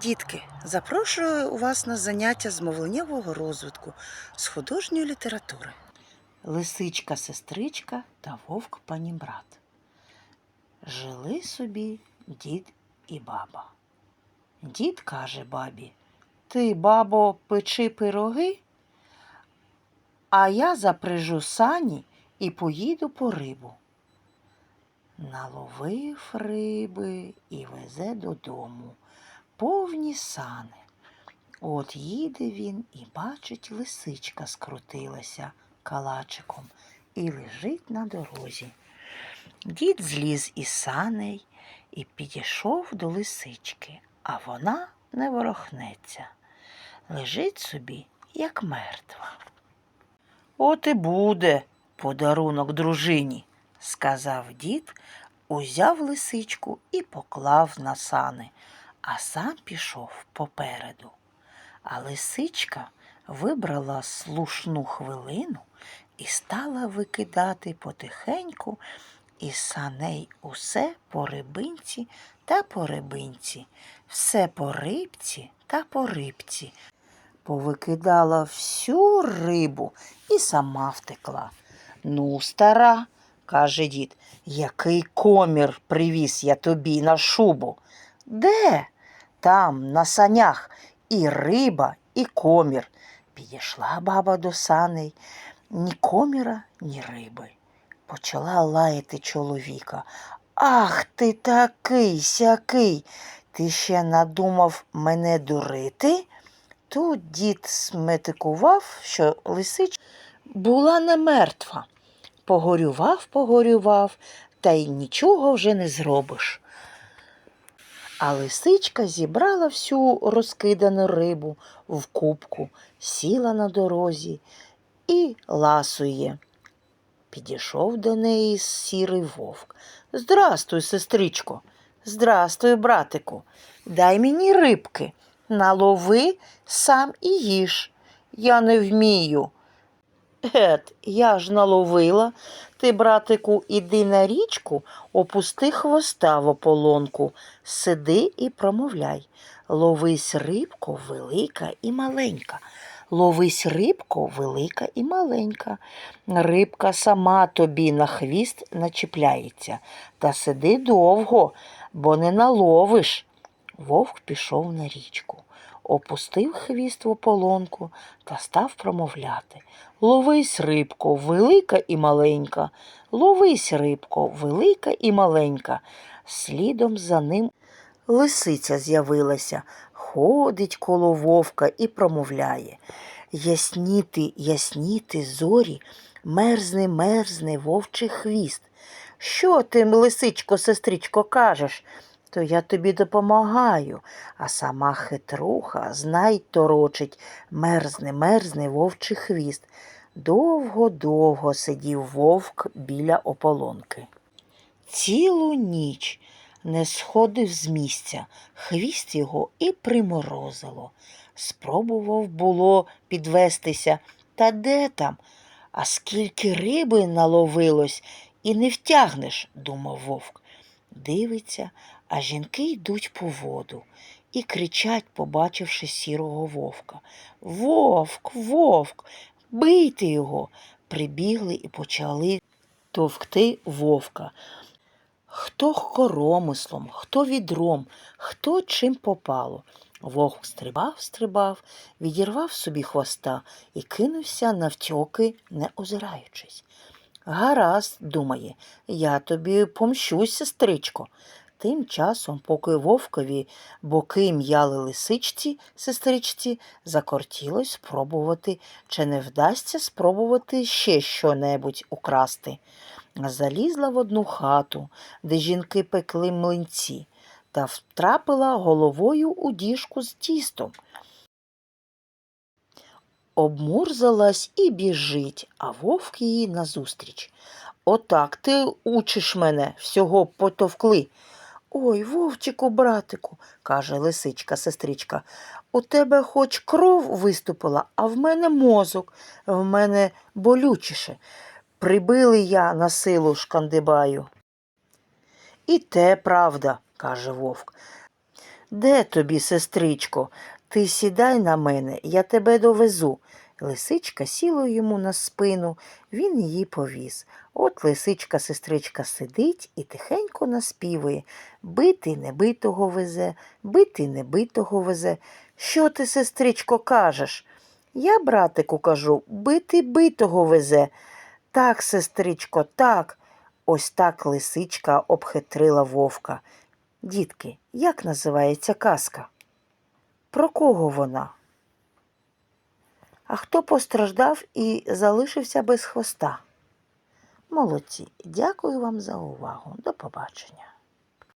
Дітки, запрошую вас на заняття з мовленнєвого розвитку з художньої літератури. Лисичка, сестричка та вовк панібрат. Жили собі дід і баба. Дід каже бабі: Ти, бабо, печи пироги, а я запряжу сані і поїду по рибу. Наловив риби і везе додому повні сани. От їде він і бачить, лисичка скрутилася калачиком і лежить на дорозі. Дід зліз із саней і підійшов до лисички, а вона не ворохнеться. Лежить собі, як мертва. От і буде подарунок дружині, сказав дід, узяв лисичку і поклав на сани, а сам пішов попереду. А лисичка вибрала слушну хвилину і стала викидати потихеньку із саней усе по рибинці та по рибинці, все по рибці та по рибці. Повикидала всю рибу і сама втекла. Ну, стара, каже дід, який комір привіз я тобі на шубу. Де? Там, на санях, і риба, і комір. Підійшла баба до саней, ні коміра, ні риби. Почала лаяти чоловіка. Ах ти такий сякий. Ти ще надумав мене дурити? Тут дід сметикував, що лисич була не мертва. Погорював, погорював, та й нічого вже не зробиш. А лисичка зібрала всю розкидану рибу в кубку, сіла на дорозі і ласує. Підійшов до неї сірий вовк. Здрастуй, сестричко, здрастуй, братику. Дай мені рибки. Налови сам і їж. Я не вмію. Ет, я ж наловила. Ти, братику, іди на річку, опусти хвоста в ополонку, сиди і промовляй. Ловись рибко велика і маленька. Ловись рибко велика і маленька. Рибка сама тобі на хвіст начіпляється. Та сиди довго, бо не наловиш. Вовк пішов на річку, опустив хвіст в ополонку та став промовляти. Ловись, рибко, велика і маленька, ловись, рибко, велика і маленька. Слідом за ним лисиця з'явилася, ходить коло вовка і промовляє. Ясніти, ясніти, зорі, мерзне, мерзне вовчий хвіст. Що ти, лисичко, сестричко, кажеш? То я тобі допомагаю, а сама хитруха, знай торочить, мерзне, мерзне вовчий хвіст. Довго-довго сидів вовк біля ополонки. Цілу ніч не сходив з місця, хвіст його і приморозило. Спробував було підвестися, та де там? А скільки риби наловилось, і не втягнеш, думав вовк. Дивиться, а жінки йдуть по воду і кричать, побачивши сірого вовка. Вовк, вовк, бийте його. Прибігли і почали товкти вовка. Хто коромислом, хто відром, хто чим попало. Вовк стрибав, стрибав, відірвав собі хвоста і кинувся навтьоки, не озираючись. Гаразд, думає, я тобі помщусь, сестричко. Тим часом, поки вовкові боки м'яли лисичці, сестричці, закортілось спробувати, чи не вдасться спробувати ще що-небудь украсти. Залізла в одну хату, де жінки пекли млинці, та втрапила головою у діжку з тістом. Обмурзалась і біжить, а вовк її назустріч. Отак ти учиш мене, всього потовкли. Ой, вовчику, братику, каже лисичка сестричка, у тебе хоч кров виступила, а в мене мозок, в мене болючіше. Прибили я на силу шкандибаю. І те правда, каже вовк. Де тобі, сестричко? Ти сідай на мене, я тебе довезу. Лисичка сіла йому на спину, він її повіз. От лисичка сестричка сидить і тихенько наспівує. Бити небитого везе, бити небитого везе. Що ти, сестричко, кажеш? Я, братику, кажу, бити битого везе. Так, сестричко, так. Ось так лисичка обхитрила вовка. Дітки, як називається казка? Про кого вона? А хто постраждав і залишився без хвоста? Молодці, дякую вам за увагу. До побачення.